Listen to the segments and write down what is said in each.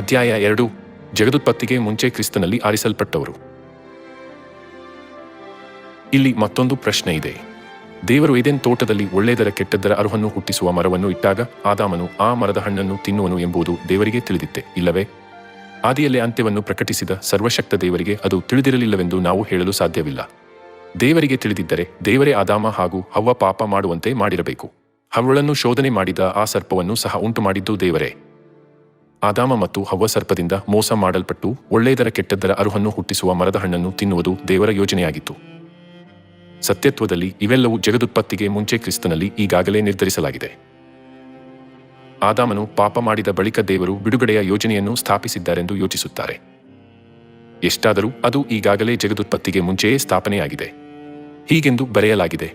ಅಧ್ಯಾಯ ಎರಡು, ಜಗದುತ್ಪತ್ತಿಗೆ ಮುಂಚೆ ಕ್ರಿಸ್ತನಲ್ಲಿ ಆರಿಸಲ್ಪಟ್ಟವರು. ಇಲ್ಲಿ ಮತ್ತೊಂದು ಪ್ರಶ್ನೆ ಇದೆ. ದೇವರು ಏದೆನ್ ತೋಟದಲ್ಲಿ ಒಳ್ಳೆಯದರ ಕೆಟ್ಟದ್ದರ ಅರುಹನ್ನು ಹುಟ್ಟಿಸುವ ಮರವನ್ನು ಇಟ್ಟಾಗ ಆದಾಮನು ಆ ಮರದ ಹಣ್ಣನ್ನು ತಿನ್ನುವನು ಎಂಬುದು ದೇವರಿಗೆ ತಿಳಿದಿತ್ತೆ, ಇಲ್ಲವೇ? ಆದಿಯಲ್ಲೇ ಅಂತ್ಯವನ್ನು ಪ್ರಕಟಿಸಿದ ಸರ್ವಶಕ್ತ ದೇವರಿಗೆ ಅದು ತಿಳಿದಿರಲಿಲ್ಲವೆಂದು ನಾವು ಹೇಳಲು ಸಾಧ್ಯವಿಲ್ಲ. ದೇವರಿಗೆ ತಿಳಿದಿದ್ದರೆ ದೇವರೇ ಆದಾಮ ಹಾಗೂ ಹವ್ವ ಪಾಪ ಮಾಡುವಂತೆ ಮಾಡಿರಬೇಕು. ಹವಳನ್ನು ಶೋಧನೆ ಮಾಡಿದ ಆ ಸರ್ಪವನ್ನು ಸಹ ಉಂಟು ಮಾಡಿದ್ದು ದೇವರೇ. ಆದಾಮ ಮತ್ತು ಹವ್ವ ಸರ್ಪದಿಂದ ಮೋಸ ಮಾಡಲ್ಪಟ್ಟು ಒಳ್ಳೆಯದರ ಕೆಟ್ಟದ್ದರ ಅರುಹನ್ನು ಹುಟ್ಟಿಸುವ ಮರದ ಹಣ್ಣನ್ನು ತಿನ್ನುವುದು ದೇವರ ಯೋಜನೆಯಾಗಿತ್ತು. ಸತ್ಯತ್ವದಲ್ಲಿ ಇವೆಲ್ಲವೂ ಜಗದುತ್ಪತ್ತಿಗೆ ಮುಂಚೆ ಕ್ರಿಸ್ತನಲ್ಲಿ ಈಗಾಗಲೇ ನಿರ್ಧರಿಸಲಾಗಿದೆ. ಆದಾಮನು ಪಾಪ ಮಾಡಿದ ಬಳಿಕ ದೇವರು ಬಿಡುಗಡೆಯ ಯೋಜನೆಯನ್ನು ಸ್ಥಾಪಿಸಿದ್ದಾರೆಂದು ಯೋಚಿಸುತ್ತಾರೆ. ಎಷ್ಟಾದರೂ ಅದು ಈಗಾಗಲೇ ಜಗದುತ್ಪತ್ತಿಗೆ ಮುಂಚೆಯೇ ಸ್ಥಾಪನೆಯಾಗಿದೆ. ಹೀಗೆಂದು ಬರೆಯಲಾಗಿದೆ.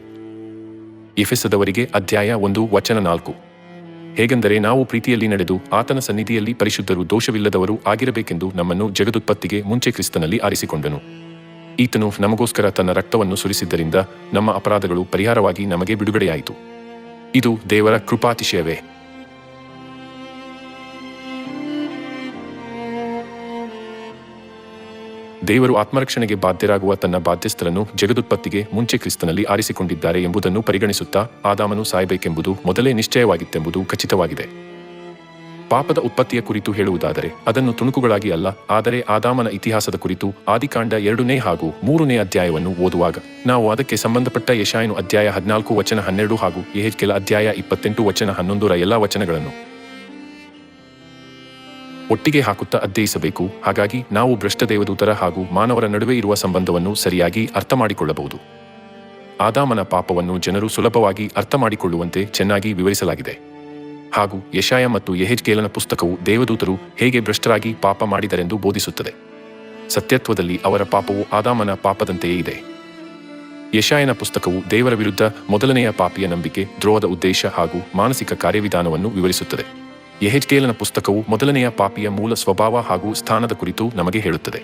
ಎಫೆಸದವರಿಗೆ ಅಧ್ಯಾಯ ಒಂದು ವಚನ ನಾಲ್ಕು. ಹೇಗೆಂದರೆ ನಾವು ಪ್ರೀತಿಯಲ್ಲಿ ನಡೆದು ಆತನ ಸನ್ನಿಧಿಯಲ್ಲಿ ಪರಿಶುದ್ಧರು ದೋಷವಿಲ್ಲದವರು ಆಗಿರಬೇಕೆಂದು ನಮ್ಮನ್ನು ಜಗದುತ್ಪತ್ತಿಗೆ ಮುಂಚೆ ಕ್ರಿಸ್ತನಲ್ಲಿ ಆರಿಸಿಕೊಂಡನು. ಈತನು ನಮಗೋಸ್ಕರ ತನ್ನ ರಕ್ತವನ್ನು ಸುರಿಸಿದ್ದರಿಂದ ನಮ್ಮ ಅಪರಾಧಗಳು ಪರಿಹಾರವಾಗಿ ನಮಗೆ ಬಿಡುಗಡೆಯಾಯಿತು. ಇದು ದೇವರ ಕೃಪಾತಿಶಯವೇ. ದೇವರು ಆತ್ಮರಕ್ಷಣೆಗೆ ಬಾಧ್ಯರಾಗುವ ತನ್ನ ಬಾಧ್ಯಸ್ಥರನ್ನು ಜಗದುತ್ಪತ್ತಿಗೆ ಮುಂಚೆ ಕ್ರಿಸ್ತನಲ್ಲಿ ಆರಿಸಿಕೊಂಡಿದ್ದಾರೆ ಎಂಬುದನ್ನು ಪರಿಗಣಿಸುತ್ತಾ ಆದಾಮನು ಸಾಯಬೇಕೆಂಬುದು ಮೊದಲೇ ನಿಶ್ಚಯವಾಗಿತ್ತೆಂಬುದು ಖಚಿತವಾಗಿದೆ. ಪಾಪದ ಉತ್ಪತ್ತಿಯ ಕುರಿತು ಹೇಳುವುದಾದರೆ, ಅದನ್ನು ತುಣುಕುಗಳಾಗಿ ಅಲ್ಲ, ಆದರೆ ಆದಾಮನ ಇತಿಹಾಸದ ಕುರಿತು ಆದಿಕಾಂಡ ಎರಡನೇ ಹಾಗೂ ಮೂರನೇ ಅಧ್ಯಾಯವನ್ನು ಓದುವಾಗ. ನಾವು ಅದಕ್ಕೆ ಸಂಬಂಧಪಟ್ಟ ಯಶಾಯನು ಅಧ್ಯಾಯ ಹದಿನಾಲ್ಕು ವಚನ ಹನ್ನೆರಡು ಹಾಗೂ ಯೆಹೆಜ್ಕೇಲ ಅಧ್ಯಾಯ ಇಪ್ಪತ್ತೆಂಟು ವಚನ ಹನ್ನೊಂದರ ಎಲ್ಲಾ ವಚನಗಳನ್ನು. ಒಟ್ಟಿಗೆ ಹಾಕುತ್ತಾ ಅಧ್ಯಯಿಸಬೇಕು. ಹಾಗಾಗಿ ನಾವು ಭ್ರಷ್ಟ ದೇವದೂತರ ಹಾಗೂ ಮಾನವರ ನಡುವೆ ಇರುವ ಸಂಬಂಧವನ್ನು ಸರಿಯಾಗಿ ಅರ್ಥ ಮಾಡಿಕೊಳ್ಳಬಹುದು ಆದಾಮನ ಪಾಪವನ್ನು ಜನರು ಸುಲಭವಾಗಿ ಅರ್ಥ ಮಾಡಿಕೊಳ್ಳುವಂತೆ ಚೆನ್ನಾಗಿ ವಿವರಿಸಲಾಗಿದೆ. ಹಾಗೂ ಯಶಾಯ ಮತ್ತು ಯೆಹೆಜ್ಕೇಲನ ಪುಸ್ತಕವು ದೇವದೂತರು ಹೇಗೆ ಭ್ರಷ್ಟರಾಗಿ ಪಾಪ ಮಾಡಿದರೆಂದು ಬೋಧಿಸುತ್ತದೆ. ಸತ್ಯತ್ವದಲ್ಲಿ ಅವರ ಪಾಪವು ಆದಾಮನ ಪಾಪದಂತೆಯೇ ಇದೆ. ಯಶಾಯನ ಪುಸ್ತಕವು ದೇವರ ವಿರುದ್ಧ ಮೊದಲನೆಯ ಪಾಪಿಯ ನಂಬಿಕೆ, ದ್ರೋಹದ ಉದ್ದೇಶ ಹಾಗೂ ಮಾನಸಿಕ ಕಾರ್ಯವಿಧಾನವನ್ನು ವಿವರಿಸುತ್ತದೆ. ಯೆಹೆಜ್ಕೇಲನ ಪುಸ್ತಕವು ಮೊದಲನೆಯ ಪಾಪಿಯ ಮೂಲ ಸ್ವಭಾವ ಹಾಗೂ ಸ್ಥಾನದ ಕುರಿತು ನಮಗೆ ಹೇಳುತ್ತದೆ.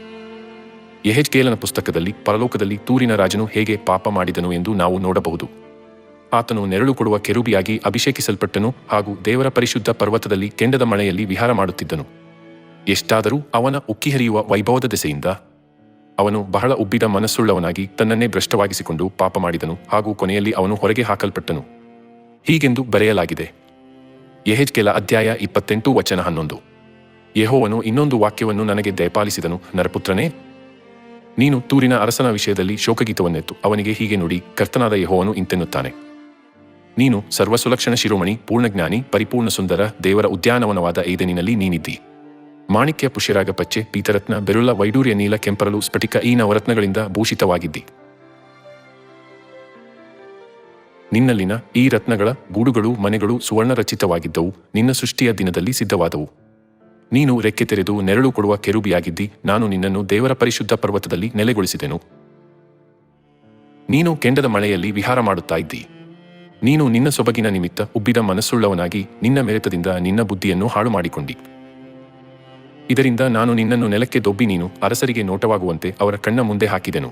ಯೆಹೆಜ್ಕೇಲನ ಪುಸ್ತಕದಲ್ಲಿ ಪರಲೋಕದಲ್ಲಿ ತೂರಿನ ರಾಜನು ಹೇಗೆ ಪಾಪ ಮಾಡಿದನು ಎಂದು ನಾವು ನೋಡಬಹುದು. ಆತನು ನೆರಳು ಕೊಡುವ ಕೆರುಬಿಯಾಗಿ ಅಭಿಷೇಕಿಸಲ್ಪಟ್ಟನು ಹಾಗೂ ದೇವರ ಪರಿಶುದ್ಧ ಪರ್ವತದಲ್ಲಿ ಕೆಂಡದ ಮಳೆಯಲ್ಲಿ ವಿಹಾರ ಮಾಡುತ್ತಿದ್ದನು. ಎಷ್ಟಾದರೂ ಅವನ ಉಕ್ಕಿ ಹರಿಯುವ ವೈಭವದ ದೆಸೆಯಿಂದ ಅವನು ಬಹಳ ಉಬ್ಬಿದ ಮನಸ್ಸುಳ್ಳವನಾಗಿ ತನ್ನನ್ನೇ ಭ್ರಷ್ಟವಾಗಿಸಿಕೊಂಡು ಪಾಪ ಮಾಡಿದನು ಹಾಗೂ ಕೊನೆಯಲ್ಲಿ ಅವನು ಹೊರಗೆ ಹಾಕಲ್ಪಟ್ಟನು. ಹೀಗೆಂದು ಬರೆಯಲಾಗಿದೆ. ಯೆಹೆಜ್ಕೆಲ ಅಧ್ಯಾಯ ಇಪ್ಪತ್ತೆಂಟು, ವಚನ ಹನ್ನೊಂದು. ಯೆಹೋವನು ಇನ್ನೊಂದು ವಾಕ್ಯವನ್ನು ನನಗೆ ದಯಪಾಲಿಸಿದನು, ನರಪುತ್ರನೇ, ನೀನು ತೂರಿನ ಅರಸನ ವಿಷಯದಲ್ಲಿ ಶೋಕಗೀತವನ್ನೆತ್ತು, ಅವನಿಗೆ ಹೀಗೆ ನುಡಿ, ಕರ್ತನಾದ ಯೆಹೋವನು ಇಂತೆನ್ನುತ್ತಾನೆ. ನೀನು ಸರ್ವಸುಲಕ್ಷಣ ಶಿರೋಮಣಿ, ಪೂರ್ಣಜ್ಞಾನಿ, ಪರಿಪೂರ್ಣ ಸುಂದರ, ದೇವರ ಉದ್ಯಾನವನವಾದ ಐದನಿನಲ್ಲಿ ನೀನಿದ್ದಿ. ಮಾಣಿಕ್ಯ ಪುಷ್ಯರಾಗ ಪಚ್ಚೆ, ಪೀತರತ್ನ, ಬೆರುಳ, ವೈಡೂರ್ಯ ನೀಲ ಕೆಂಪರಲು ಸ್ಫಟಿಕ ಈ ನವರತ್ನಗಳಿಂದ ಭೂಷಿತವಾಗಿದ್ದಿ. ನಿನ್ನಲ್ಲಿನ ಈ ರತ್ನಗಳ ಗೂಡುಗಳು ಮನೆಗಳು ಸುವರ್ಣರಚಿತವಾಗಿದ್ದವು. ನಿನ್ನ ಸೃಷ್ಟಿಯ ದಿನದಲ್ಲಿ ಸಿದ್ಧವಾದವು. ನೀನು ರೆಕ್ಕೆ ತೆರೆದು ನೆರಳು ಕೊಡುವ ಕೆರುಬಿಯಾಗಿದ್ದಿ. ನಾನು ನಿನ್ನನ್ನು ದೇವರ ಪರಿಶುದ್ಧ ಪರ್ವತದಲ್ಲಿ ನೆಲೆಗೊಳಿಸಿದೆನು. ನೀನು ಕೆಂಡದ ಮಳೆಯಲ್ಲಿ ವಿಹಾರ ಮಾಡುತ್ತಾ ಇದ್ದಿ. ನೀನು ನಿನ್ನ ಸೊಬಗಿನ ನಿಮಿತ್ತ ಉಬ್ಬಿದ ಮನಸ್ಸುಳ್ಳವನಾಗಿ ನಿನ್ನ ಮೆರೆತದಿಂದ ನಿನ್ನ ಬುದ್ಧಿಯನ್ನು ಹಾಳು ಮಾಡಿಕೊಂಡಿ ಇದರಿಂದ ನಾನು ನಿನ್ನನ್ನು ನೆಲಕ್ಕೆ ದೊಬ್ಬಿ ನೀನು ಅರಸರಿಗೆ ನೋಟವಾಗುವಂತೆ ಅವರ ಕಣ್ಣ ಮುಂದೆ ಹಾಕಿದೆನು.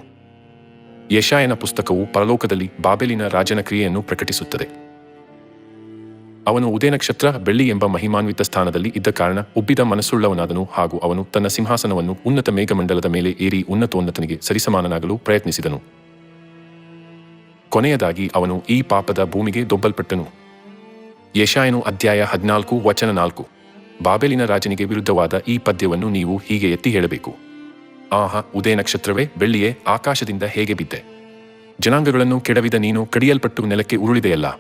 ಯಶಾಯನ ಪುಸ್ತಕವು ಪರಲೋಕದಲ್ಲಿ ಬಾಬೆಲಿನ ರಾಜನ ಕ್ರಿಯೆಯನ್ನು ಪ್ರಕಟಿಸುತ್ತದೆ. ಅವನು ಉದಯ ನಕ್ಷತ್ರ, ಬೆಳ್ಳಿ ಎಂಬ ಮಹಿಮಾನ್ವಿತ ಸ್ಥಾನದಲ್ಲಿ ಇದ್ದ ಕಾರಣ ಉಬ್ಬಿದ ಮನಸ್ಸುಳ್ಳವನಾದನು ಹಾಗೂ ಅವನು ತನ್ನ ಸಿಂಹಾಸನವನ್ನು ಉನ್ನತ ಮೇಘಮಂಡಲದ ಮೇಲೆ ಏರಿ ಉನ್ನತೋನ್ನತನಿಗೆ ಸರಿಸಮಾನನಾಗಲು ಪ್ರಯತ್ನಿಸಿದನು. ಕೊನೆಯದಾಗಿ ಅವನು ಈ ಪಾಪದ ಭೂಮಿಗೆ ದೊಬ್ಬಲ್ಪಟ್ಟನು. ಯಶಾಯನು ಅಧ್ಯಾಯ ಹದಿನಾಲ್ಕು, ವಚನ ನಾಲ್ಕು. ಬಾಬೆಲಿನ ರಾಜನಿಗೆ ವಿರುದ್ಧವಾದ ಈ ಪದ್ಯವನ್ನು ನೀವು ಹೀಗೆ ಎತ್ತಿ ಹೇಳಬೇಕು. ಆಹಾ, ಉದಯ ನಕ್ಷತ್ರವೇ, ಬೆಳ್ಳಿಯೇ, ಆಕಾಶದಿಂದ ಹೇಗೆ ಬಿದ್ದೆ? ಜನಾಂಗಗಳನ್ನು ಕೆಡವಿದ ನೀನು ಕಡಿಯಲ್ಪಟ್ಟು ನೆಲಕ್ಕೆ ಉರುಳಿದೆಯಲ್ಲ?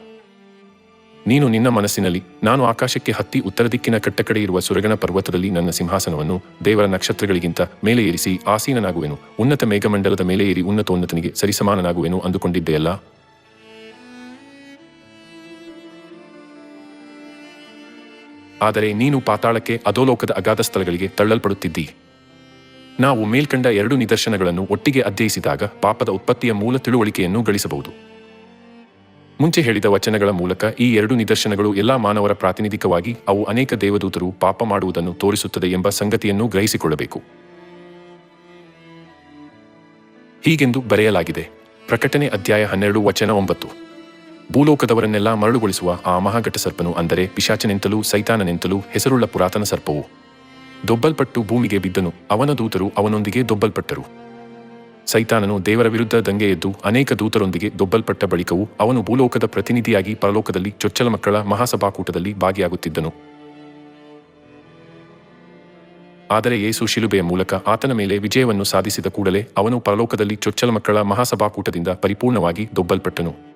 ನೀನು ನಿನ್ನ ಮನಸ್ಸಿನಲ್ಲಿ, ನಾನು ಆಕಾಶಕ್ಕೆ ಹತ್ತಿ ಉತ್ತರ ದಿಕ್ಕಿನ ಕಟ್ಟಕಡೆ ಇರುವ ಸುರಗಣ ಪರ್ವತದಲ್ಲಿ ನನ್ನ ಸಿಂಹಾಸನವನ್ನು ದೇವರ ನಕ್ಷತ್ರಗಳಿಗಿಂತ ಮೇಲೆ ಏರಿಸಿ ಆಸೀನನಾಗುವೆನು. ಉನ್ನತ ಮೇಘಮಂಡಲದ ಮೇಲೆ ಏರಿ ಉನ್ನತೋನ್ನತನಿಗೆ ಸರಿಸಮಾನನಾಗುವೆನು ಅಂದುಕೊಂಡಿದ್ದೆಯಲ್ಲ? ಆದರೆ ನೀನು ಪಾತಾಳಕ್ಕೆ ಅಧೋಲೋಕದ ಅಗಾಧ ಸ್ಥಳಗಳಿಗೆ ತಳ್ಳಲ್ಪಡುತ್ತಿದ್ದಿ. ನಾವು ಮೇಲ್ಕಂಡ ಎರಡು ನಿದರ್ಶನಗಳನ್ನು ಒಟ್ಟಿಗೆ ಅಧ್ಯಯಿಸಿದಾಗ ಪಾಪದ ಉತ್ಪತ್ತಿಯ ಮೂಲ ತಿಳುವಳಿಕೆಯನ್ನು ಗಳಿಸಬಹುದು. ಮುಂಚೆ ಹೇಳಿದ ವಚನಗಳ ಮೂಲಕ ಈ ಎರಡು ನಿದರ್ಶನಗಳು ಎಲ್ಲಾ ಮಾನವರ ಪ್ರಾತಿನಿಧಿಕವಾಗಿ ಅವು ಅನೇಕ ದೇವದೂತರು ಪಾಪ ಮಾಡುವುದನ್ನು ತೋರಿಸುತ್ತದೆ ಎಂಬ ಸಂಗತಿಯನ್ನು ಗ್ರಹಿಸಿಕೊಳ್ಳಬೇಕು. ಹೀಗೆಂದು ಬರೆಯಲಾಗಿದೆ. ಪ್ರಕಟಣೆ ಅಧ್ಯಾಯ ಹನ್ನೆರಡು ವಚನ ಒಂಬತ್ತು. ಭೂಲೋಕದವರನ್ನೆಲ್ಲ ಮರಳುಗೊಳಿಸುವ ಆ ಮಹಾಘಟ ಸರ್ಪನು ಅಂದರೆ ಪಿಶಾಚನೆಂತಲೂ ಸೈತಾನನೆಂತಲೂ ಹೆಸರುಳ್ಳ ಪುರಾತನ ಸರ್ಪವು. ದೊಬ್ಬಲ್ಪಟ್ಟು ಭೂಮಿಗೆ ಬಿದ್ದನು. ಅವನ ದೂತರು ಅವನೊಂದಿಗೆ ದೊಬ್ಬಲ್ಪಟ್ಟರು. ಸೈತಾನನು ದೇವರ ವಿರುದ್ಧ ದಂಗೆ ಎದ್ದು ಅನೇಕ ದೂತರೊಂದಿಗೆ ದೊಬ್ಬಲ್ಪಟ್ಟ ಬಳಿಕವೂ ಅವನು ಭೂಲೋಕದ ಪ್ರತಿನಿಧಿಯಾಗಿ ಪರಲೋಕದಲ್ಲಿ ಚೊಚ್ಚಲ ಮಕ್ಕಳ ಮಹಾಸಭಾಕೂಟದಲ್ಲಿ ಭಾಗಿಯಾಗುತ್ತಿದ್ದನು. ಆದರೆ ಯೇಸು ಶಿಲುಬೆಯ ಮೂಲಕ ಆತನ ಮೇಲೆ ವಿಜಯವನ್ನು ಸಾಧಿಸಿದ ಕೂಡಲೇ ಅವನು ಪರಲೋಕದಲ್ಲಿ ಚೊಚ್ಚಲ ಮಕ್ಕಳ ಮಹಾಸಭಾಕೂಟದಿಂದ ಪರಿಪೂರ್ಣವಾಗಿ ದೊಬ್ಬಲ್ಪಟ್ಟನು.